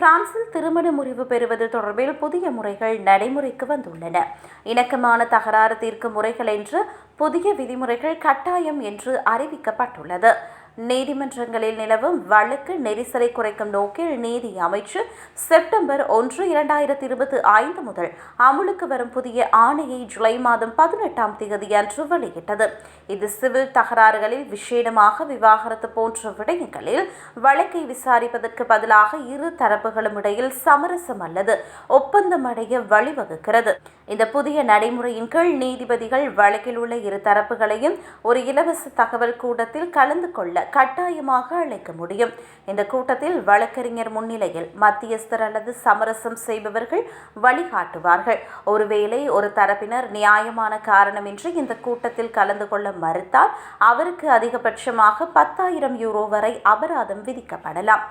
பிரான்சில் திருமண முறிவு பெறுவது தொடர்பில் புதிய முறைகள் நடைமுறைக்கு வந்துள்ளன. இணக்கமான தகராறு தீர்க்கும் முறைகள் என்று புதிய விதிமுறைகள் கட்டாயம் என்று அறிவிக்கப்பட்டுள்ளது. நீதிமன்றங்களில் நிலவும் வழக்கு நெரிசலை குறைக்கும் நோக்கில் நீதி அமைச்சு செப்டம்பர் ஒன்று இரண்டாயிரத்தி இருபத்தி ஐந்து முதல் அமுலுக்கு வரும் புதிய ஆணையை ஜூலை மாதம் பதினெட்டாம் தேதி அன்று வெளியிட்டது. இது சிவில் தகராறுகளில் விசேடமாக விவாகரத்து போன்ற விடயங்களில் வழக்கை விசாரிப்பதற்கு பதிலாக இரு தரப்புகளும் இடையில் சமரசம் அல்லது ஒப்பந்தம் அடைய வழிவகுக்கிறது. இந்த புதிய நடைமுறையின் கீழ் நீதிபதிகள் வழக்கில் உள்ள இரு தரப்புகளையும் ஒரு இலவச தகவல் கூட்டத்தில் கலந்து கொள்ள கட்டாயமாக அழைக்க முடியும். இந்த கூட்டத்தில் வழக்கறிஞர் முன்னிலையில் மத்தியஸ்தர் அல்லது சமரசம் செய்பவர்கள் வழிகாட்டுவார்கள். ஒருவேளை ஒரு தரப்பினர் நியாயமான காரணமின்றி இந்த கூட்டத்தில் கலந்து கொள்ள மறுத்தால் அவருக்கு அதிகபட்சமாக பத்தாயிரம் யூரோ வரை அபராதம் விதிக்கப்படலாம்.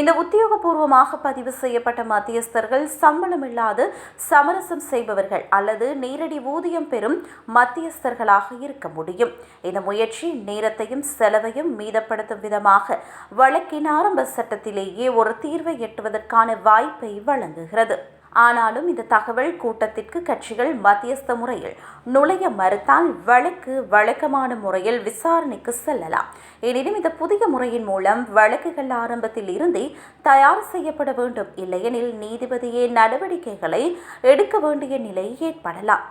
இந்த உத்தியோகபூர்வமாக பதிவு செய்யப்பட்ட மத்தியஸ்தர்கள் சம்பளமில்லாது சமரசம் செய்பவர்கள் அல்லது நேரடி ஊதியம் பெறும் மத்தியஸ்தர்களாக இருக்க முடியும். இந்த முயற்சி நேரத்தையும் செலவையும் மீதப்படுத்தும் விதமாக வழக்கின் ஆரம்ப சட்டத்திலேயே ஒரு தீர்வை எட்டுவதற்கான வாய்ப்பை வழங்குகிறது. ஆனாலும் இந்த தகவல் கூட்டத்திற்கு கட்சிகள் மத்தியஸ்த முறையில் நுழைய மறுத்தால் வழக்கு வழக்கமான முறையில் விசாரணைக்கு செல்லலாம். எனினும் இந்த புதிய முறையின் மூலம் வழக்குகள் ஆரம்பத்தில் இருந்தே தயார் செய்யப்பட வேண்டும். இல்லையெனில் நீதிபதியே நடவடிக்கைகளை எடுக்க வேண்டிய நிலை ஏற்படலாம்.